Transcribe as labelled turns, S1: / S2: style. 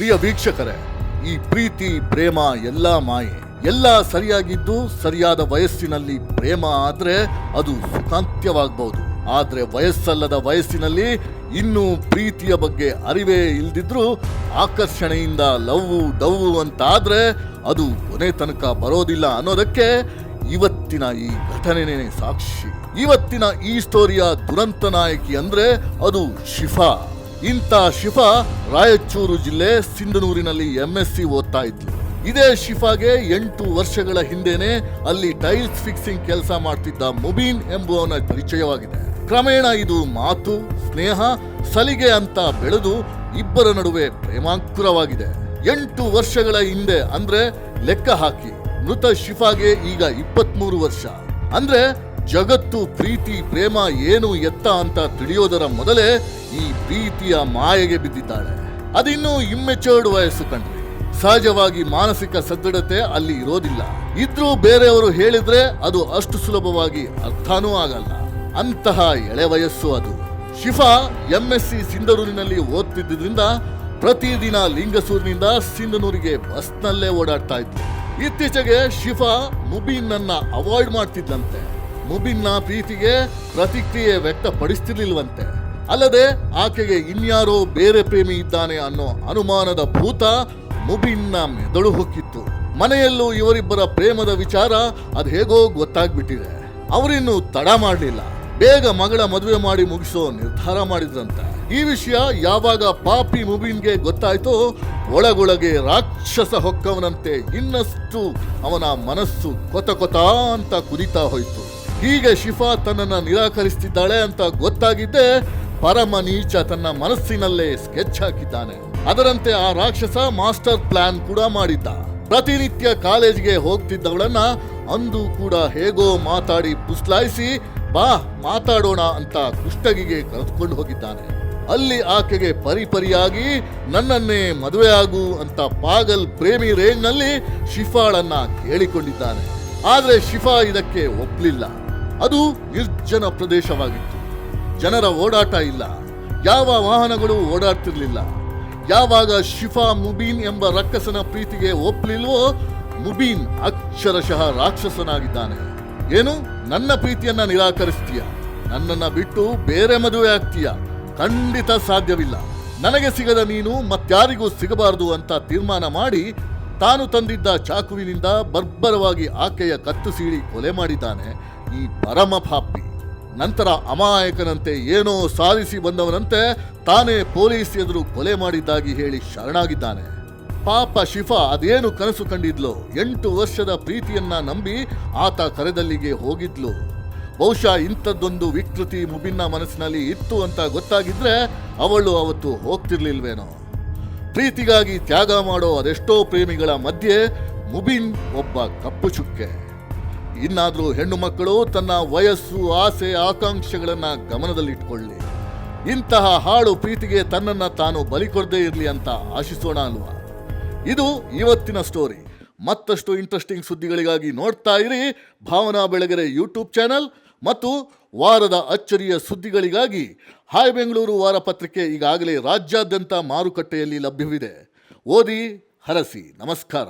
S1: ಪ್ರಿಯ ವೀಕ್ಷಕರೇ, ಈ ಪ್ರೀತಿ, ಪ್ರೇಮ ಎಲ್ಲ ಮಾಯೆ. ಎಲ್ಲ ಸರಿಯಾಗಿದ್ದು ಸರಿಯಾದ ವಯಸ್ಸಿನಲ್ಲಿ ಪ್ರೇಮ ಆದ್ರೆ ಅದು ಸುಖಾಂತ್ಯವಾಗಬಹುದು. ಆದ್ರೆ ವಯಸ್ಸಲ್ಲದ ವಯಸ್ಸಿನಲ್ಲಿ ಇನ್ನೂ ಪ್ರೀತಿಯ ಬಗ್ಗೆ ಅರಿವೇ ಇಲ್ದಿದ್ರು ಆಕರ್ಷಣೆಯಿಂದ ಲವ್ ಡವ್ ಅಂತ ಆದ್ರೆ ಅದು ಕೊನೆ ತನಕ ಬರೋದಿಲ್ಲ ಅನ್ನೋದಕ್ಕೆ ಇವತ್ತಿನ ಈ ಘಟನೆನೇ ಸಾಕ್ಷಿ. ಇವತ್ತಿನ ಈ ಸ್ಟೋರಿಯ ದುರಂತ ನಾಯಕಿ ಅಂದ್ರೆ ಅದು ಶಿಫಾ. ಇಂಥ ಶಿಫಾ ರಾಯಚೂರು ಜಿಲ್ಲೆ ಸಿಂಧನೂರಿನಲ್ಲಿ ಎಂಎಸ್ಸಿ ಓದ್ತಾ ಇದ್ಲು. ಇದೇ ಶಿಫಾಗೆ ಎಂಟು ವರ್ಷಗಳ ಹಿಂದೆನೆ ಅಲ್ಲಿ ಟೈಲ್ಸ್ ಫಿಕ್ಸಿಂಗ್ ಕೆಲಸ ಮಾಡ್ತಿದ್ದ ಮುಬೀನ್ ಎಂಬುವನ ಪರಿಚಯವಾಗಿದೆ. ಕ್ರಮೇಣ ಇದು ಮಾತು, ಸ್ನೇಹ, ಸಲಿಗೆ ಅಂತ ಬೆಳೆದು ಇಬ್ಬರ ನಡುವೆ ಪ್ರೇಮಾಂಕುರವಾಗಿದೆ. ಎಂಟು ವರ್ಷಗಳ ಹಿಂದೆ ಅಂದ್ರೆ ಲೆಕ್ಕ ಹಾಕಿ, ಮೃತ ಶಿಫಾಗೆ ಈಗ ಇಪ್ಪತ್ಮೂರು ವರ್ಷ. ಅಂದ್ರೆ ಜಗತ್ತು, ಪ್ರೀತಿ, ಪ್ರೇಮ ಏನು ಎತ್ತ ಅಂತ ತಿಳಿಯೋದರ ಮೊದಲೇ ಈ ಪ್ರೀತಿಯ ಮಾಯೆಗೆ ಬಿದ್ದಿದ್ದಾಳೆ. ಅದಿನ್ನೂ ಇಮ್ಮೆಚೋರ್ಡ್ ವಯಸ್ಸು ಕಣ್ರಿ. ಸಹಜವಾಗಿ ಮಾನಸಿಕ ಸದೃಢತೆ ಅಲ್ಲಿ ಇರೋದಿಲ್ಲ. ಇದ್ರೂ ಬೇರೆಯವರು ಹೇಳಿದ್ರೆ ಅದು ಅಷ್ಟು ಸುಲಭವಾಗಿ ಅರ್ಥನೂ ಆಗಲ್ಲ. ಅಂತಹ ಎಳೆ ವಯಸ್ಸು ಅದು. ಶಿಫಾ ಎಂಎಸ್ಸಿ ಸಿಂಧನೂರಿನಲ್ಲಿ ಓದ್ತಿದ್ದರಿಂದ ಪ್ರತಿದಿನ ಲಿಂಗಸೂರಿನಿಂದ ಸಿಂಧನೂರಿಗೆ ಬಸ್ನಲ್ಲೇ ಓಡಾಡ್ತಾ ಇತ್ತು ಇತ್ತೀಚೆಗೆ ಶಿಫಾ ಮುಬೀನ್ನನ್ನ ಅವಾಯ್ಡ್ ಮಾಡ್ತಿದ್ಲಂತೆ. ಮುಬಿನ್ನ ಪ್ರೀತಿಗೆ ಪ್ರತಿಕ್ರಿಯೆ ವ್ಯಕ್ತಪಡಿಸ್ತಿರ್ಲಿಲ್ವಂತೆ. ಅಲ್ಲದೆ ಆಕೆಗೆ ಇನ್ಯಾರೋ ಬೇರೆ ಪ್ರೇಮಿ ಇದ್ದಾನೆ ಅನ್ನೋ ಅನುಮಾನದ ಭೂತ ಮುಬಿನ್ನ ಮೆದುಳು ಹೊಕ್ಕಿತ್ತು. ಮನೆಯಲ್ಲೂ ಇವರಿಬ್ಬರ ಪ್ರೇಮದ ವಿಚಾರ ಅದು ಹೇಗೋ ಗೊತ್ತಾಗ್ಬಿಟ್ಟಿದೆ. ಅವರಿನ್ನು ತಡ ಮಾಡಲಿಲ್ಲ. ಬೇಗ ಮಗಳ ಮದುವೆ ಮಾಡಿ ಮುಗಿಸೋ ನಿರ್ಧಾರ ಮಾಡಿದ್ರಂತೆ. ಈ ವಿಷಯ ಯಾವಾಗ ಪಾಪಿ ಮುಬಿನ್ಗೆ ಗೊತ್ತಾಯ್ತೋ ಒಳಗೊಳಗೆ ರಾಕ್ಷಸ ಹೊಕ್ಕವನಂತೆ ಇನ್ನಷ್ಟು ಅವನ ಮನಸ್ಸು ಕೊತ ಕೊತ ಅಂತ ಕುದಿತಾ ಹೋಯ್ತು. ಹೀಗೆ ಶಿಫಾ ತನ್ನನ್ನು ನಿರಾಕರಿಸ್ತಿದ್ದಾಳೆ ಅಂತ ಗೊತ್ತಾಗಿದ್ದೆ ಪರಮ ನೀಚ ತನ್ನ ಮನಸ್ಸಿನಲ್ಲೇ ಸ್ಕೆಚ್ ಹಾಕಿದ್ದಾನೆ. ಅದರಂತೆ ಆ ರಾಕ್ಷಸ ಮಾಸ್ಟರ್ ಪ್ಲಾನ್ ಕೂಡ ಮಾಡಿದ್ದ. ಪ್ರತಿನಿತ್ಯ ಕಾಲೇಜ್ಗೆ ಹೋಗ್ತಿದ್ದವಳನ್ನ ಅಂದು ಕೂಡ ಹೇಗೋ ಮಾತಾಡಿ ಪುಸ್ಲಾಯಿಸಿ, ಬಾ ಮಾತಾಡೋಣ ಅಂತ ಕುಷ್ಟಗಿಗೆ ಕರೆದುಕೊಂಡು ಹೋಗಿದ್ದಾನೆ. ಅಲ್ಲಿ ಆಕೆಗೆ ಪರಿಪರಿಯಾಗಿ, ನನ್ನನ್ನೇ ಮದುವೆ ಆಗು ಅಂತ ಪಾಗಲ್ ಪ್ರೇಮಿ ರೇಂಜ್ನಲ್ಲಿ ಶಿಫಾಳನ್ನ ಕೇಳಿಕೊಂಡಿದ್ದಾನೆ. ಆದ್ರೆ ಶಿಫಾ ಇದಕ್ಕೆ ಒಪ್ಲಿಲ್ಲ. ಅದು ನಿರ್ಜನ ಪ್ರದೇಶವಾಗಿತ್ತು. ಜನರ ಓಡಾಟ ಇಲ್ಲ. ಯಾವ ವಾಹನಗಳು ಓಡಾಡ್ತಿರ್ಲಿಲ್ಲ. ಯಾವಾಗ ಶಿಫಾ ಮುಬೀನ್ ಎಂಬ ರಕ್ಕಸನ ಪ್ರೀತಿಗೆ ಒಪ್ಲಿಲ್ವೋ, ಮುಬೀನ್ ಅಕ್ಷರಶಃ ರಾಕ್ಷಸನಾಗಿದ್ದಾನೆ. ಏನು? ನನ್ನ ಪ್ರೀತಿಯನ್ನ ನಿರಾಕರಿಸ್ತೀಯ? ನನ್ನನ್ನ ಬಿಟ್ಟು ಬೇರೆ ಮದುವೆ ಆಗ್ತೀಯ? ಖಂಡಿತ ಸಾಧ್ಯವಿಲ್ಲ. ನನಗೆ ಸಿಗದ ನೀನು ಮತ್ಯಾರಿಗೂ ಸಿಗಬಾರದು ಅಂತ ತೀರ್ಮಾನ ಮಾಡಿ, ತಾನು ತಂದಿದ್ದ ಚಾಕುವಿನಿಂದ ಬರ್ಬರವಾಗಿ ಆಕೆಯ ಕತ್ತು ಸೀಳಿ ಕೊಲೆ ಮಾಡಿದ್ದಾನೆ ಈ ಪರಮ ಪಾಪಿ ನಂತರ ಅಮಾಯಕನಂತೆ ಏನೋ ಸಾಧಿಸಿ ಬಂದವನಂತೆ ತಾನೇ ಪೊಲೀಸ್ ಎದುರು ಕೊಲೆ ಮಾಡಿದ್ದಾಗಿ ಹೇಳಿ ಶರಣಾಗಿದ್ದಾನೆ. ಪಾಪ ಶಿಫಾ ಅದೇನು ಕನಸು ಕಂಡಿದ್ಲು, ಎಂಟು ವರ್ಷದ ಪ್ರೀತಿಯನ್ನ ನಂಬಿ ಆತ ಕರೆದಲ್ಲಿಗೆ ಹೋಗಿದ್ಲು. ಬಹುಶಃ ಇಂಥದ್ದೊಂದು ವಿಕೃತಿ ಮುಬಿನ್ನ ಮನಸ್ಸಿನಲ್ಲಿ ಇತ್ತು ಅಂತ ಗೊತ್ತಾಗಿದ್ರೆ ಅವಳು ಅವತ್ತು ಹೋಗ್ತಿರ್ಲಿಲ್ವೇನೋ. ಪ್ರೀತಿಗಾಗಿ ತ್ಯಾಗ ಮಾಡೋ ಅದೆಷ್ಟೋ ಪ್ರೇಮಿಗಳ ಮಧ್ಯೆ ಮುಬಿನ್ ಒಬ್ಬ ಕಪ್ಪು ಚುಕ್ಕೆ. ಇನ್ನಾದ್ರೂ ಹೆಣ್ಣು ಮಕ್ಕಳು ತನ್ನ ವಯಸ್ಸು, ಆಸೆ, ಆಕಾಂಕ್ಷೆಗಳನ್ನ ಗಮನದಲ್ಲಿಟ್ಕೊಳ್ಳಿ. ಇಂತಹ ಹಾಳು ಪ್ರೀತಿಗೆ ತನ್ನನ್ನು ತಾನು ಬಲಿ ಕೊಡದೇ ಇರಲಿ ಅಂತ ಆಶಿಸೋಣ ಅಲ್ವಾ? ಇದು ಇವತ್ತಿನ ಸ್ಟೋರಿ. ಮತ್ತಷ್ಟು ಇಂಟ್ರೆಸ್ಟಿಂಗ್ ಸುದ್ದಿಗಳಿಗಾಗಿ ನೋಡ್ತಾ ಇರಿ ಭಾವನಾ ಬೆಳಗೆರೆ ಯೂಟ್ಯೂಬ್ ಚಾನಲ್ ಮತ್ತು ವಾರದ ಅಚ್ಚರಿಯ ಸುದ್ದಿಗಳಿಗಾಗಿ ಹಾಯ್ ಬೆಂಗಳೂರು ವಾರ ಪತ್ರಿಕೆ ಈಗಾಗಲೇ ರಾಜ್ಯಾದ್ಯಂತ ಮಾರುಕಟ್ಟೆಯಲ್ಲಿ ಲಭ್ಯವಿದೆ. ಓದಿ ಹರಸಿ, ನಮಸ್ಕಾರ.